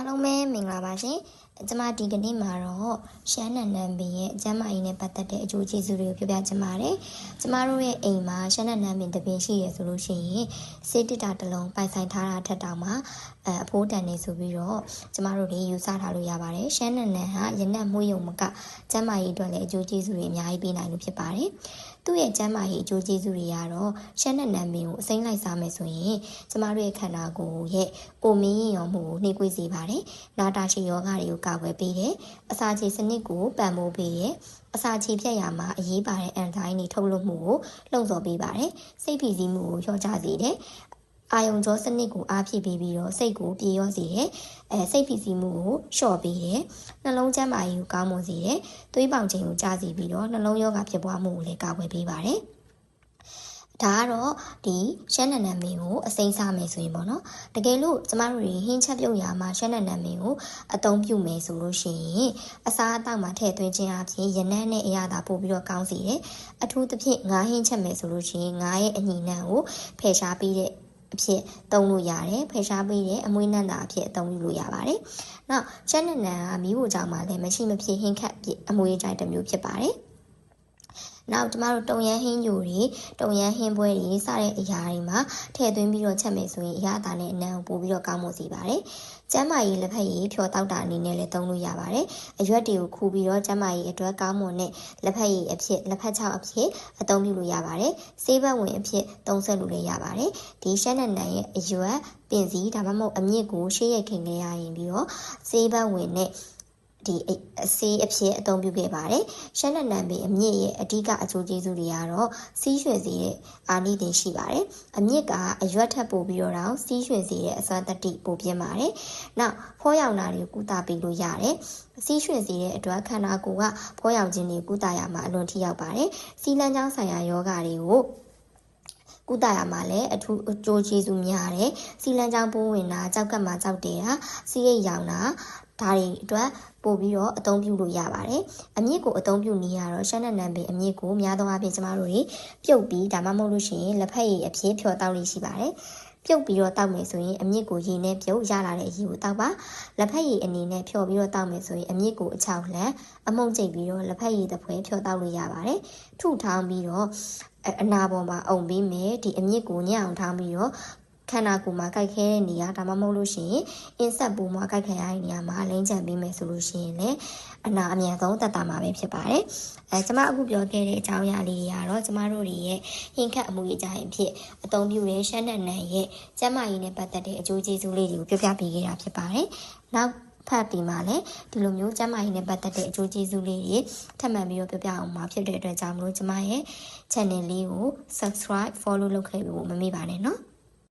အားလုံးပဲမင်္ဂလာပါရှင်ကျမဒီကနေ့မှာတော့ရှမ်းနန်နန်ပင်ရဲ့ကျမ်းမာရေးနဲ့ပတ်သက်တဲ့အကျိုးကျေးဇူးတွေကိုပြောပြချင်ပါတယ်ကျမတို့ရဲ့အိမ်မှာရှမ်းနန်နန်ပင်တပင်ရှိရဆိုလို့ရှိရင်စေးတစ်တာတစ်လုံးပိုင်ဆိုင်ထားတာထက်တောင်မှအအဖိုးတန်နေဆိုပြီးတော့ကျမတို့တွေယူဆထားလို့ရပါတယ်ရှမ်းနန်နန်ဟာရနက်မှုယုံမကကျမ်းမာရေးအတွက်လည်းအကျိုးကျေးဇူးတွေအများကြီးပေးနိုင်လို့ဖြစ်ပါတယ်သူ့ရဲ့ကျမ်းမာရေးအကျိုးကျေးဇူးတွေကတော့ရှမ်းနန်နန်ပင်ကိုအစိမ့်လိုက်စားမယ်ဆိုရင်ကျမတို့ရဲ့ခန္ဓာကိုယ်ရဲ့ကိုမင်းရင်ရောမှုကိုနှိကွေးစေပါတယ်။နာတာရှည်ယောဂတွေကိုကာကွယ်ပေးတယ်။အစာချေစနစ်ကိုပံ့ပိုးပေးတယ်။အစာချေဖြတ်ရမှာအရေးပါတဲ့အန်ဇိုင်းတွေထုတ်လွှတ်မှုကိုလှုံ့ဆော်ပေးပါတယ်။စိတ်ဖိစီးမှုကိုလျှော့ချစေတယ်။အာယုံကြောစနစ်ကိုအားဖြည့်ပေးပြီးတော့စိတ်ကိုပြေရောစေတယ်။အဲစိတ်ဖိစီးမှုကိုလျှော့ပေးတယ်။နှလုံးကျန်းမာရေးကိုကောင်းမွန်စေတယ်။သွေးပေါင်ချိန်ကိုကျစေပြီးတော့နှလုံးရောဂါဖြစ်ပွားမှုကိုလည်းကာကွယ်ပေးပါတယ်။ ဒါကတော့ဒီရှမ်းနန်နန်မင်းကိုအစိမ်းစားမယ်ဆိုရင်ပေါ့နော်တကယ်လို့ကျမတို့တွေဟင်းချက်ပြုတ်ရာမှာရှမ်းနန်နန်မင်းကိုအသုံးပြုမယ်ဆိုလို့ရှိရင်အစားအသောက်မှာထည့်သွင်းခြင်းအပြင်ရနံ့နဲ့အရသာပို့ပြီးတော့ကောင်းစေတယ်အထူးသဖြင့်ငါးဟင်းချက်မယ်ဆိုလို့ရှိရင်ငါးရဲ့အညီနှံကိုဖယ်ရှားပြီးတဲ့အဖြစ်သုံးလို့ရတယ်ဖယ်ရှားပေးတဲ့အမွေးနံ့တာအဖြစ်အသုံးပြုလို့ရပါတယ်။နောက်ချက်နန်နန်ကမီးဖို့ကြောင့်မှလည်းမရှိမဖြစ်ဟင်းခတ်အမွေးကြိုက်တစ်မျိုးဖြစ်ပါတယ်။ နောက်ကျမတို့တုံရန်ဟင်းညိုတွေတုံရန်ဟင်းပွဲတွေစတဲ့အရာတွေမှာထည့်သွင်းပြီးတော့ချက်မယ်ဆိုရင်အရာအသားနဲ့အနံကိုပို့ပြီးတော့ကောင်းမွန်စေပါတယ်။ကျမ်းမာရေးလက်ဖက်ရည်ဖြောတောက်တာအနေနဲ့လည်းသုံးလို့ရပါတယ်။အရွက်တွေကိုခူပြီးတော့ကျမ်းမာရေးအတွက်ကောင်းမွန်တဲ့လက်ဖက်ရည်အဖြစ်လက်ဖက်ချောက်အဖြစ်အသုံးပြုလို့ရပါတယ်။ဆေးဘက်ဝင်အဖြစ်သုံးဆက်လို့လည်းရပါတယ်။ဒီရှက်နန်နန်ရဲ့အရွက်ပင်စီဒါမှမဟုတ်အမြင့်ကိုရှေ့ရခင်ခဲ့ရရင်ပြီးတော့ဆေးဘက်ဝင်နဲ့ ဒီအစေးအဖြစ်အသုံးပြုခဲ့ပါတယ်။ရှမ်းလက်နံပင်အမြင့်ရဲ့အဓိကအကျိုးကျေးဇူးတွေကတော့စီးရွှေစေတဲ့အာနိသင်ရှိပါတယ်။အမြင့်ကအရွက်ထပ်ပို့ပြီးတော့တောင်စီးရွှေစေတဲ့အစွမ်းတတိပို့ပြင်းပါတယ်။နောက်ဖောရောင်နာတွေကိုကုသပေးလို့ရတယ်။စီးရွှေစေတဲ့အတွက်ခန္ဓာကိုယ်ကဖောရောင်ခြင်းတွေကုသရမှာအလွန်ထိရောက်ပါတယ်။စီးလန်းချောင်းဆိုင်ရာယောဂတွေကိုကုသရမှာလည်းအထူးအကျိုးကျေးဇူးများတယ်။စီလန်းချောင်းပိုးဝင်တာကြောက်ကပ်မှာကြောက်တယ်ဟာစီးရိတ်ရောင်တာ ဒါတွေအတွက်ပို့ပြီးတော့အသုံးပြုလို့ရပါတယ်။အမြင့်ကိုအသုံးပြုနေရတော့ရှမ်းနနံပင်အမြင့်ကိုများသောအားဖြင့်ကျမတို့တွေပြုတ်ပြီးဒါမှမဟုတ်လို့ရှိရင်လက်ဖက်ရည်အဖြစ်ဖြောတောက်လေးရှိပါတယ်။ပြုတ်ပြီးတော့တောက်မယ်ဆိုရင်အမြင့်ကိုရေနဲ့ပြုတ်ရလာတဲ့အရည်ကိုတောက်ပါလက်ဖက်ရည်အနေနဲ့ဖြောပြီးတော့တောက်မယ်ဆိုရင်အမြင့်ကိုအချောက်လှန်အမုံကျိတ်ပြီးတော့လက်ဖက်ရည်တစ်ဖွဲဖြောတောက်လို့ရပါတယ်ထုထောင်းပြီးတော့အနာပေါ်မှာအုံပြီးမယ်ဒီအမြင့်ကိုညအောင်ထောင်းပြီးတော့ ခန္ဓာကိုယ်မှာကြိုက်ခဲတဲ့နေရာဒါမှမဟုတ်လို့ရှိရင်အင်းဆက်ပူမှာကြိုက်ခဲရတဲ့နေရာမှာလိမ့်ချန်ပေးမယ်ဆိုလို့ရှိရင်လည်းအနာအမြန်ဆုံးတက်တာမှာပဲဖြစ်ပါတယ်။အဲကျွန်မအခုပြောခဲ့တဲ့အကြောင်းအရာလေးတွေကတော့ကျမတို့တွေရဲ့ဟင်ခတ်အမှုရေးကြရင်ဖြစ်အသုံးပြုတဲ့ရှမ်းနံနံရဲ့ကျန်းမာရေးနဲ့ပတ်သက်တဲ့အကျိုးကျေးဇူးလေးတွေကိုပြောပြပေးခဲ့တာဖြစ်ပါတယ်။နောက်ဖတ်ပြီးမှလည်းဒီလိုမျိုးကျန်းမာရေးနဲ့ပတ်သက်တဲ့အကျိုးကျေးဇူးလေးတွေထပ်မံပြီးတော့ပြောပြအောင်မှာဖြစ်တဲ့အတွက်ကြောင့်မလို့ကျမရဲ့ channel လေးကို subscribe follow လုပ်ခဲ့ပြီးမမေ့ပါနဲ့နော်။